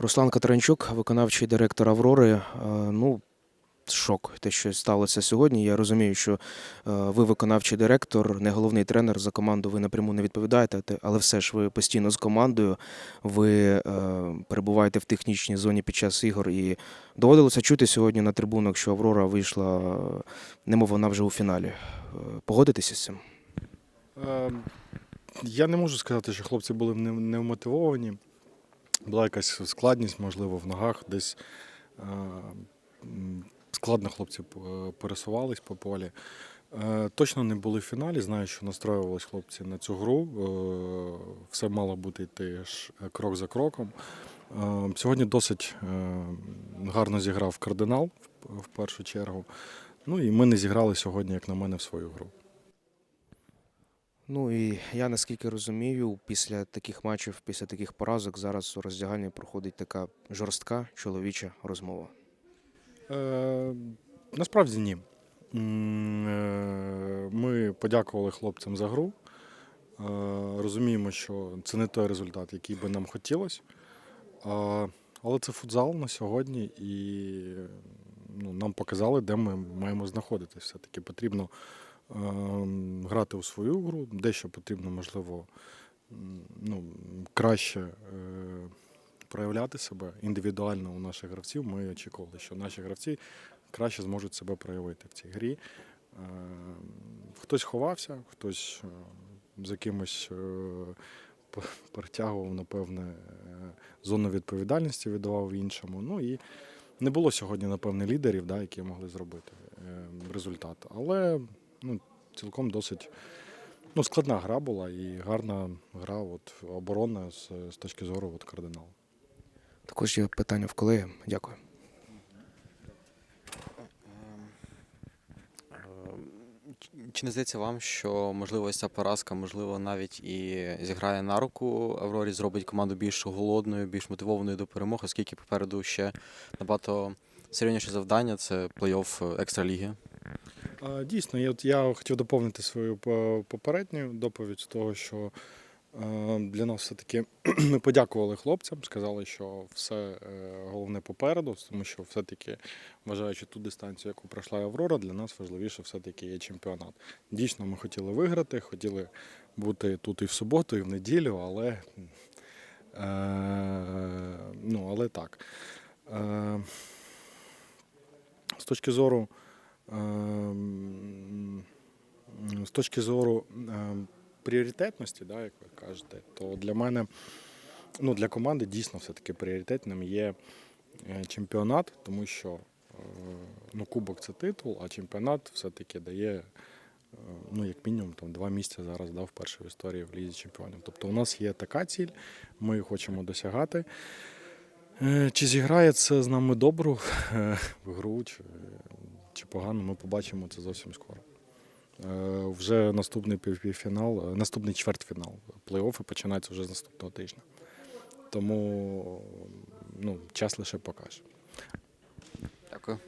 Руслан Катеринчук, виконавчий директор Аврори. Е, Ну, шок, те, що сталося сьогодні. Я розумію, що е, ви виконавчий директор, не головний тренер за команду. Ви напряму не відповідаєте, але все ж ви постійно з командою. Ви е, перебуваєте в технічній зоні під час ігор. І доводилося чути сьогодні на трибунах, що Аврора вийшла, немов вона вже у фіналі. Погодитеся з цим? Е, Я не можу сказати, що хлопці були не- невмотивовані. Була якась складність, можливо, в ногах, десь е, складно хлопці пересувались по полі. Е, Точно не були в фіналі. Знаю, що настроювались хлопці на цю гру. Е, Все мало бути йти крок за кроком. Сьогодні досить гарно зіграв кардинал в першу чергу. Ну і ми не зіграли сьогодні, як на мене, в свою гру. Ну і я наскільки розумію, після таких матчів, після таких поразок, зараз у роздягальні проходить така жорстка чоловіча розмова. Е, насправді ні. Е, Ми подякували хлопцям за гру. Е, Розуміємо, що це не той результат, який би нам хотілося. Але це футзал на сьогодні, і ну, нам показали, де ми маємо знаходитися. Все-таки потрібно грати у свою гру, дещо потрібно, можливо, ну, краще е, проявляти себе індивідуально у наших гравців. Ми очікували, що наші гравці краще зможуть себе проявити в цій грі. Е, Хтось ховався, хтось е, з якимось перетягував, напевне, зону відповідальності віддавав іншому. Ну і не було сьогодні, напевне, лідерів, да, які могли зробити е, результат. Але ну, цілком досить ну, складна гра була і гарна гра, от, оборона з, з точки зору от, кардиналу. Також є питання в колеги. Дякую. Чи не здається вам, що можливо ось ця поразка, можливо, навіть і зіграє на руку Аврорі, зробить команду більш голодною, більш мотивованою до перемог, оскільки попереду ще набагато серйозніше завдання це плей-офф екстраліги? Дійсно, я, от я хотів доповнити свою попередню доповідь з того, що е, для нас все-таки ми подякували хлопцям, сказали, що все е, головне попереду, тому що все-таки, вважаючи ту дистанцію, яку пройшла Аврора, для нас важливіше все-таки є чемпіонат. Дійсно, ми хотіли виграти, хотіли бути тут і в суботу, і в неділю, але, е, ну, але так. Е, з точки зору З точки зору ем, пріоритетності, да, як ви кажете, то для мене, ну для команди дійсно все-таки пріоритетним є е, чемпіонат, тому що е, ну, кубок це титул, а чемпіонат все-таки дає, е, ну, як мінімум, там, два місця зараз дав вперше в історії в Лізі чемпіонів. Тобто у нас є така ціль, ми хочемо досягати. Е, Чи зіграє це з нами добру е, в гру, чи, чи погано, ми побачимо це зовсім скоро. Е, Вже наступний півфінал, наступний чвертьфінал плей-оффи починається вже з наступного тижня. Тому ну, час лише покаже. Дякую.